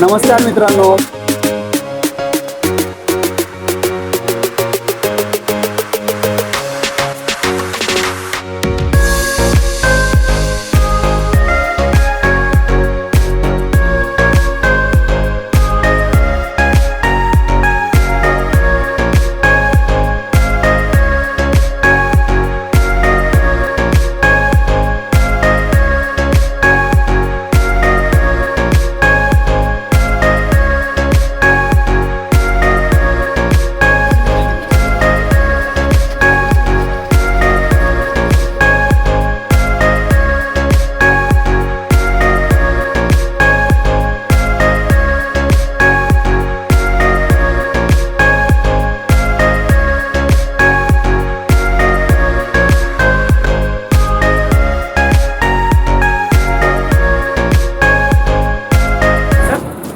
नमस्कार मित्रांनो.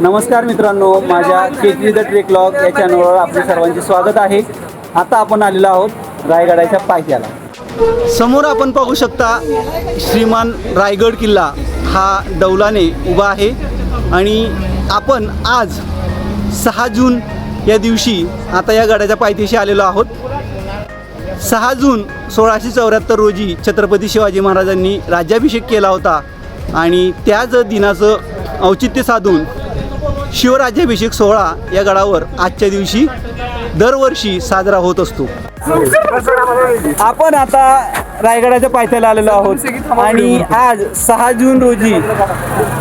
नमस्कार मित्रांनो माझ्या केजरी द ट्रेक लॉग या चॅनलवर आपले सर्वांचे स्वागत आहे. आता आपण आलेलो आहोत रायगडाच्या पायथ्याला. समोर आपण पाहू शकता श्रीमान रायगड किल्ला हा डौलाने उभा आहे आणि आपण आज सहा जून या दिवशी आता या गडाच्या पायथ्याशी आलेलो आहोत. सहा जून सोळाशे चौऱ्याहत्तर रोजी छत्रपती शिवाजी महाराजांनी राज्याभिषेक केला होता आणि त्याच दिनाचं औचित्य साधून शिवराज्याभिषेक सोहळा या गडावर आजच्या दिवशी दरवर्षी साजरा होत असतो. आपण आता रायगडाच्या पायथ्याला आलेलो आहोत आणि आज सहा जून रोजी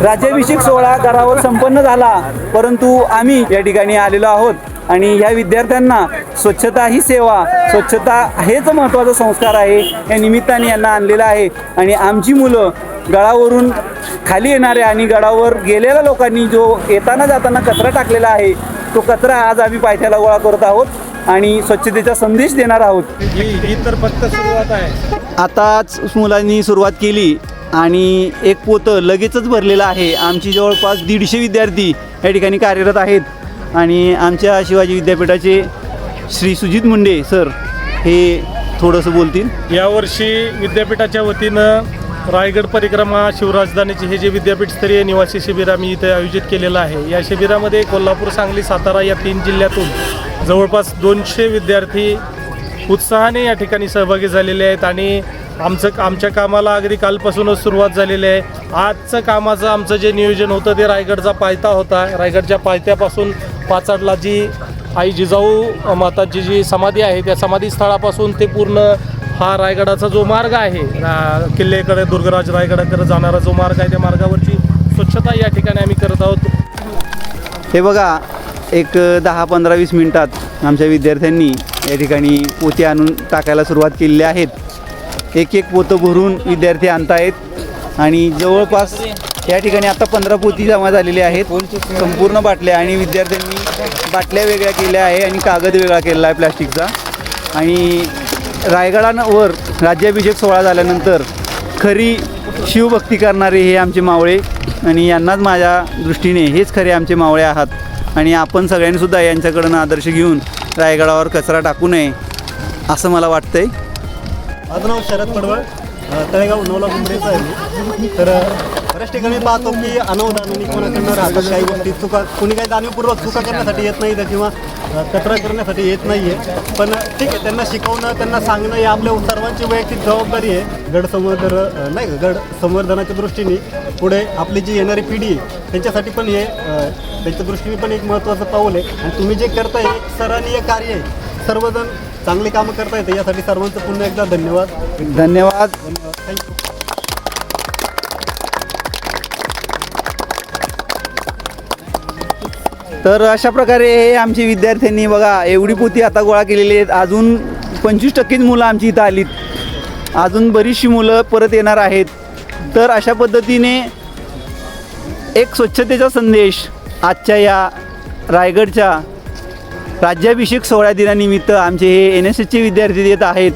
राज्याभिषेक सोहळा गडावर संपन्न झाला परंतु आम्ही या ठिकाणी आलेलो आहोत आणि ह्या विद्यार्थ्यांना स्वच्छता ही सेवा स्वच्छता हेच महत्त्वाचा संस्कार आहे या निमित्ताने यांना आणलेलं आहे. आणि आमची मुलं गडावरून खाली येणारे आणि गडावर गेलेल्या लोकांनी जो येताना जाताना कचरा टाकलेला आहे तो कचरा आज आम्ही पायथ्याला गोळा करत आहोत आणि स्वच्छतेचा संदेश देणार आहोत. ही ही तर फक्त सुरुवात आहे. आताच मुलांनी सुरुवात केली आणि एक पोतं लगेचच भरलेलं आहे. आमची जवळपास दीडशे विद्यार्थी या ठिकाणी कार्यरत आहेत. आणि आमच्या शिवाजी विद्यापीठाचे श्री सुजित मुंडे सर हे थोडंसं बोलतील. यावर्षी विद्यापीठाच्या वतीनं रायगड परिक्रमा शिवराजधानीचे हे जे विद्यापीठस्तरीय निवासी शिबिर आम्ही इथे आयोजित केलेलं आहे. या शिबिरामध्ये कोल्हापूर सांगली सातारा या तीन जिल्ह्यातून जवळपास दोनशे विद्यार्थी उत्साहाने या ठिकाणी सहभागी झालेले आहेत आणि आमचं आमच्या कामाला अगदी कालपासूनच सुरुवात झालेली आहे. आजचं कामाचं आमचं जे नियोजन होतं ते रायगडचा पायथा होता. रायगडच्या पायथ्यापासून पाचाडला जी आई जिजाऊ माताची जी समाधी आहे त्या समाधी स्थळापासून ते पूर्ण हा रायगडाचा जो मार्ग आहे किल्लेकडे दुर्गराज रायगडाकडे जाणारा जो मार्ग आहे त्या मार्गावरची स्वच्छता या ठिकाणी आम्ही करत आहोत. हे बघा एक दहा पंधरा वीस मिनटात आमच्या विद्यार्थ्यांनी या ठिकाणी पोती आणून टाकायला सुरुवात केलेली आहेत. एक एक पोतं भरून विद्यार्थी आणतायत आणि जवळपास या ठिकाणी आता पंधरा पोती जमा झालेली आहेत. संपूर्ण बाटल्या आणि विद्यार्थ्यांनी बाटल्या वेगळ्या केल्या आहे आणि कागद वेगळा केलेला आहे प्लॅस्टिकचा. आणि रायगडावर राज्याभिषेक सोहळा झाल्यानंतर खरी शिवभक्ती करणारे हे आमचे मावळे आणि यांनाच माझ्या दृष्टीने हेच खरे आमचे मावळे आहात. आणि आपण सगळ्यांनीसुद्धा यांच्याकडनं आदर्श घेऊन रायगडावर कचरा टाकू नये असं मला वाटतंय. माझं नाव शरद पडवळ तळेगाव नवला मुंबईचं आहे तर बऱ्याच ठिकाणी पाहतो की अनवधानाने कोणाकडनं राहतात काही गोष्टी चुका कोणी काही जाणीवपूर्वक चुका करण्यासाठी येत नाही तर किंवा कचरा करण्यासाठी येत नाही आहे पण ठीक आहे त्यांना शिकवणं त्यांना सांगणं ही आपल्या सर्वांची वैयक्तिक जबाबदारी आहे. गड संवर्धन नाही का, गड संवर्धनाच्या दृष्टीने पुढे आपली जी येणारी पिढी आहे त्यांच्यासाठी पण हे त्यांच्या दृष्टीने पण एक महत्त्वाचं पाऊल आहे. आणि तुम्ही जे करताय हे एक सराहनीय कार्य आहे. सर्वजण चांगली कामं करता येते यासाठी सर्वांचं पुन्हा एकदा धन्यवाद. धन्यवाद. थँक्यू तर अशा प्रकारे हे आमचे विद्यार्थ्यांनी बघा एवढी पोती आता गोळा केलेली आहेत. अजून पंचवीस टक्केच मुलं आमची इथं आलीत. अजून बरीचशी मुलं परत येणार आहेत. तर अशा पद्धतीने एक स्वच्छतेचा संदेश आजच्या या रायगडच्या राज्याभिषेक सोहळ्या दिनानिमित्त आमचे हे एन एस एसचे विद्यार्थी देत आहेत.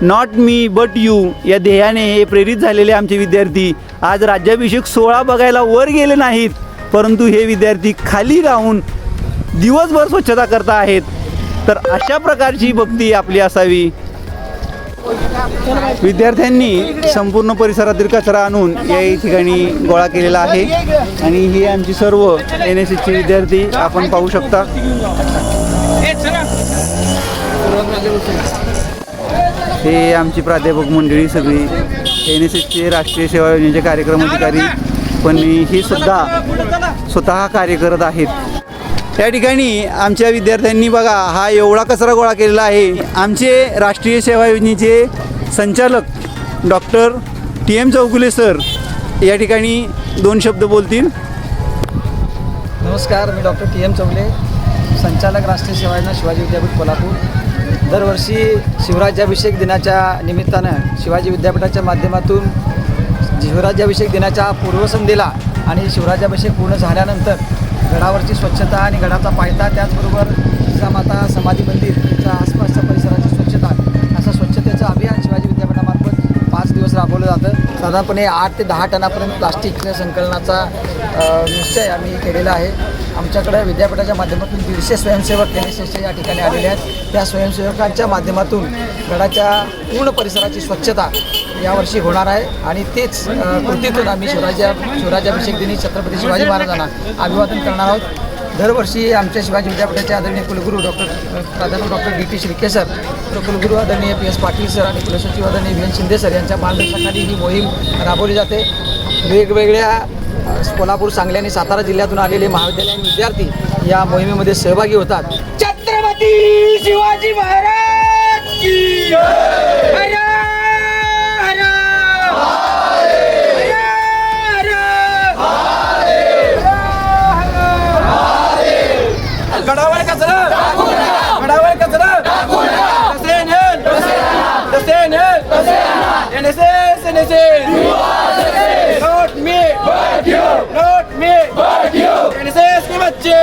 नॉट मी बट यू या ध्येयाने हे प्रेरित झालेले आमचे विद्यार्थी आज राज्याभिषेक सोहळा बघायला वर गेले नाहीत. परंतु हे विद्यार्थी खाली राहून दिवसभर स्वच्छता करता आहेत. तर अशा प्रकारची भक्ती आपली असावी. विद्यार्थ्यांनी संपूर्ण परिसरातील कचरा आणून या ठिकाणी गोळा केलेला आहे. आणि ही आमची सर्व एन एस एसचे विद्यार्थी आपण पाहू शकता. हे आमची प्राध्यापक मंडळी सगळी एन एस एसचे राष्ट्रीय सेवा योजनेचे कार्यक्रम अधिकारी पण ही सुद्धा स्वतः कार्य करत आहेत. त्या ठिकाणी आमच्या विद्यार्थ्यांनी बघा हा एवढा कचरा गोळा केलेला आहे. आमचे राष्ट्रीय सेवा योजनेचे संचालक doctor T M Chougule sir या ठिकाणी दोन शब्द बोलतील. नमस्कार मी डॉक्टर टी एम चौगुले संचालक राष्ट्रीय सेवा योजना शिवाजी विद्यापीठ कोल्हापूर. दरवर्षी शिवराज्याभिषेक दिनाच्या निमित्तानं शिवाजी विद्यापीठाच्या माध्यमातून शिवराज्याभिषेक दिनाच्या पूर्वसंध्येला आणि शिवराज्याभिषेक पूर्ण झाल्यानंतर गडावरची स्वच्छता आणि गडाचा पायथा त्याचबरोबर जिजामाता समाधी मंदिरच्या आसपासच्या परिसराची स्वच्छता असं स्वच्छतेचं अभियान शिवाजी विद्यापीठामार्फत पाच दिवस राबवलं जातं. साधारणपणे आठ ते दहा टनापर्यंत प्लास्टिकच्या संकलनाचा निश्चय आम्ही केलेला आहे. आमच्याकडे विद्यापीठाच्या माध्यमातून दीडशे स्वयंसेवक एन एस या ठिकाणी आलेले आहेत. त्या स्वयंसेवकांच्या माध्यमातून गडाच्या पूर्ण परिसराची स्वच्छता यावर्षी होणार आहे आणि तेच कृतीतून आम्ही शिवराज्या शिवराज्याभिषेक दिनी छत्रपती शिवाजी महाराजांना अभिवादन करणार आहोत. दरवर्षी आमच्या शिवाजी विद्यापीठाचे आदरणीय कुलगुरू डॉक्टर प्राध्यापक doctor D T Shirke sir तर कुलगुरू आदरणीय पी एस पाटील सर आणि कुलसचिव आदरणीय व्ही एन शिंदे सर यांच्या मार्गदर्शनाखाली ही मोहीम राबवली जाते. वेगवेगळ्या कोल्हापूर सांगली आणि सातारा जिल्ह्यातून आलेले महाविद्यालयीन विद्यार्थी या मोहिमेमध्ये सहभागी होतात छत्रपती शिवाजी महाराज की हर हर हर हर गडावर कचरा गडावर कचरा कसे नेल कसे नेल एनएसएस एनएसएस नोट मी नोट मी एनएसएस के बच्चे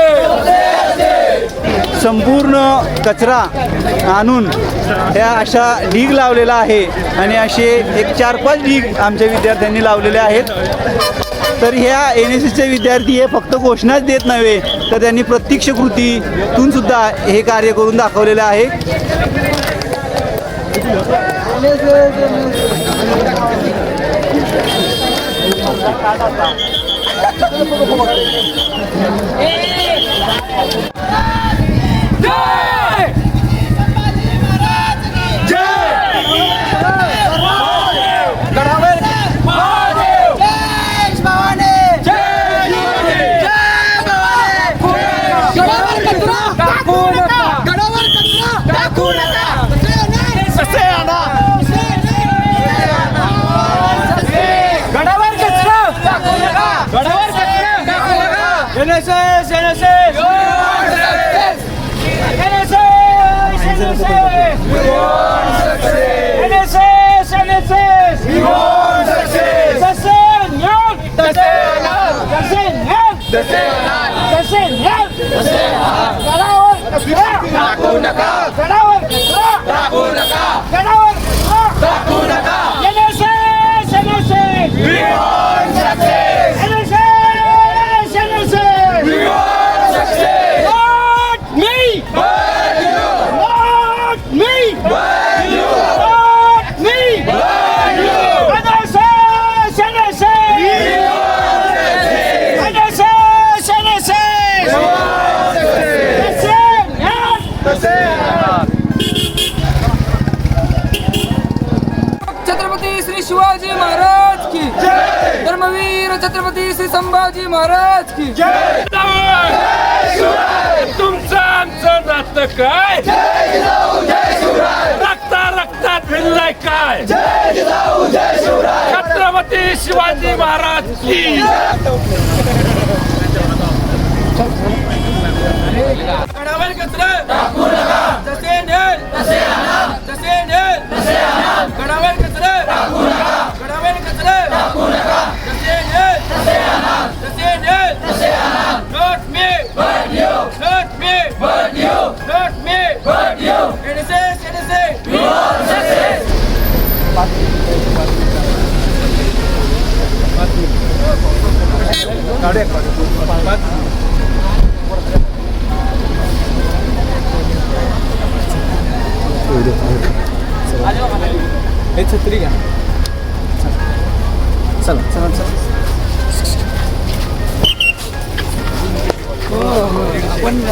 संपूर्ण कचरा आणून या अशा ढीग लावलेला आहे. आणि असे एक चार पाच ढीग आमच्या विद्यार्थ्यांनी लावलेले आहेत. तर ह्या एन एस एसचे विद्यार्थी हे फक्त घोषणाच देत नव्हे तर त्यांनी प्रत्यक्ष कृतीतून सुद्धा हे कार्य करून दाखवलेलं आहे. नका संभाजी महाराज की तुमचं आमचं नातं काय? रक्ता रक्तात भिनलाय काय? छत्रपती शिवाजी महाराज की? गडावर कचरा. जसे नेल जसे नेल गडावर कचरा. गडावर कचरा. जसे नेल जसे नेल नोट मी नोट मी नोट मी एनएसएस एनएसएस चला चला चला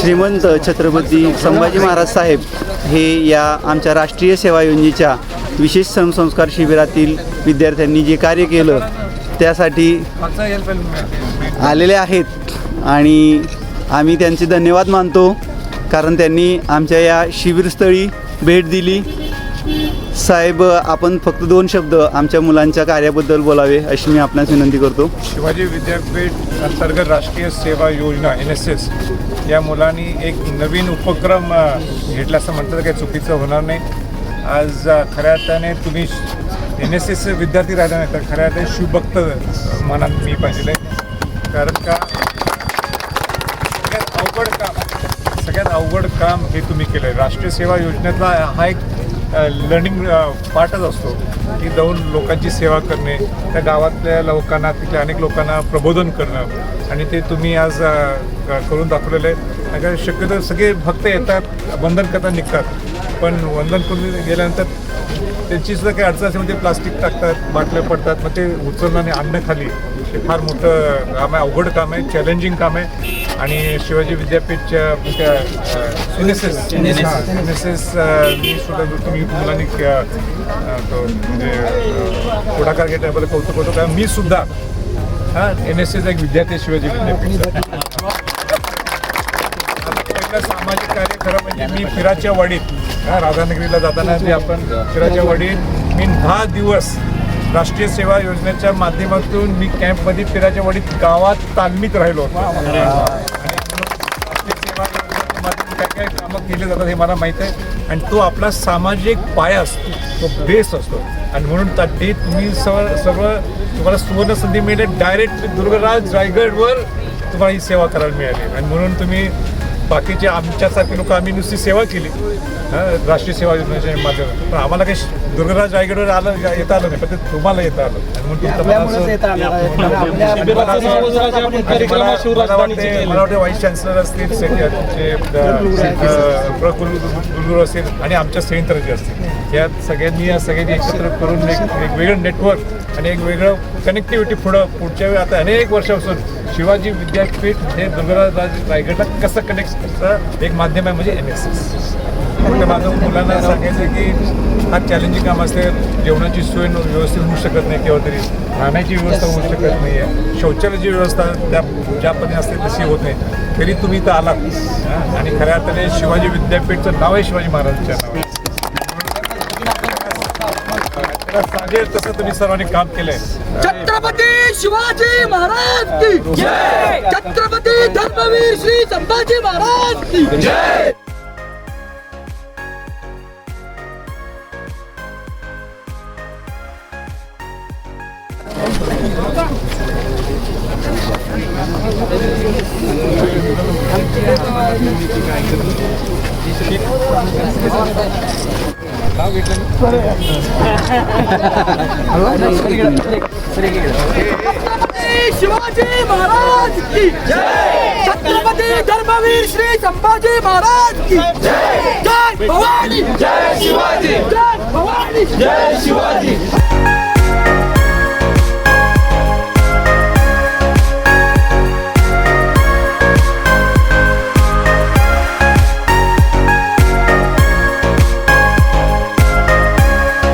श्रीमंत छत्रपती संभाजी महाराज साहेब हे या आमच्या राष्ट्रीय सेवा योजनेच्या विशेष संस्कार शिबिरातील विद्यार्थ्यांनी जे कार्य केलं त्यासाठी आलेले आहेत. आणि आम्ही त्यांचे धन्यवाद मानतो कारण त्यांनी आमच्या या शिबिरस्थळी भेट दिली. साहेब आपण फक्त दोन शब्द आमच्या मुलांच्या कार्याबद्दल बोलावे अशी मी आपणास विनंती करतो. शिवाजी विद्यापीठ अंतर्गत राष्ट्रीय सेवा योजना एन एस एस या मुलांनी एक नवीन उपक्रम घेतला असं म्हटलं तर काही चुकीचं होणार नाही. आज खऱ्या अर्थाने तुम्ही एन एस एस विद्यार्थी राहिला नाही तर खऱ्या अर्थाने शिवभक्त मनात मी पाहिजे कारण का? सगळ्यात अवघड काम सगळ्यात अवघड काम हे तुम्ही केलं आहे राष्ट्रीय सेवा योजनेतला हा एक लर्निंग पार्टच असतो की जाऊन लोकांची सेवा करणे त्या गावातल्या लोकांना तिथल्या अनेक लोकांना प्रबोधन करणं. आणि ते तुम्ही आज करून दाखवलेलं आहे कारण शक्यतो सगळे भक्त येतात बंधन करता निघतात. पण वंदन करून गेल्यानंतर त्यांची सुद्धा काही अडचण असेल म्हणजे प्लास्टिक टाकतात बाटल्या पडतात मग ते उचलणं आणि आणणं खाली. हे फार मोठं काम आहे अवघड काम आहे चॅलेंजिंग काम आहे. आणि शिवाजी विद्यापीठच्या त्या N S S N S S मी सुद्धा तुम्ही मुलांनी म्हणजे पुढाकार घेत त्याबद्दल कौतुक होतो कारण मी सुद्धा हा एन एस एस एक विद्यार्थी आहे शिवाजी विद्यापीठचा. पहिलं सामाजिक कार्य खरं म्हणजे मी फिराच्या वाडीत हा, राधानगरीला जाताना आपण फिराच्या वाडीत मी दहा दिवस राष्ट्रीय सेवा योजनेच्या माध्यमातून मी कॅम्पमध्ये फिराच्या वाडीत गावात तालमीत राहिलो होतो. आणि म्हणून राष्ट्रीय सेवा योजनेच्या माध्यमातून काय काय कामं केली जातात हे मला माहीत आहे. आणि तो आपला सामाजिक पाया असतो तो बेस असतो. आणि म्हणून त्या- ते तुम्ही सगळं सगळं तुम्हाला सुवर्ण संधी मिळते डायरेक्ट दुर्गराज रायगडवर तुम्हाला ही सेवा करायला मिळाली. आणि म्हणून तुम्ही बाकीचे आमच्यासारखे लोक आम्ही नुसती सेवा केली. हा, राष्ट्रीय सेवा योजनेच्या माध्यमातून पण आम्हाला काही दुर्गराज रायगडवर आलं येता आलं नाही पण ते तुम्हाला येता आलं. आणि म्हणून तुमचं मला. वाटते व्हाईस चान्सलर असतील प्रकुलगुरू असतील आणि आमच्या संयंत्रचे असतील. या सगळ्यांनी या सगळ्यांनी एकत्र करून एक एक वेगळं नेटवर्क आणि एक वेगळं कनेक्टिव्हिटी पुढं पुढच्या वेळी आता अनेक वर्षापासून शिवाजी विद्यापीठ हे दुर्गराज रायगडला कसं कनेक्ट एक माध्यम आहे म्हणजे एम एस एस म्हणजे माझं मुलांना सांगायचं की हा चॅलेंजिंग काम असते जेवणाची सोय व्यवस्थित होऊ शकत नाही किंवा तरी राहण्याची व्यवस्था होऊ शकत नाही आहे. शौचालयाची व्यवस्था त्या ज्या असते तशी होत नाही. तरी तुम्ही इथं आलात. आणि खऱ्या अर्थाने शिवाजी विद्यापीठचं नाव आहे शिवाजी महाराजांच्या नाव सांगेल तसं तुम्ही सर्वांनी काम केलंय. छत्रपती शिवाजी महाराज की जय! छत्रपती धर्मवीर श्री संभाजी महाराज की जय! शिवाजी महाराज की जय। छत्रपती धर्मवीर श्री संभाजी महाराज की जय। जय भवानी। जय शिवाजी। जय भवानी। जय शिवाजी।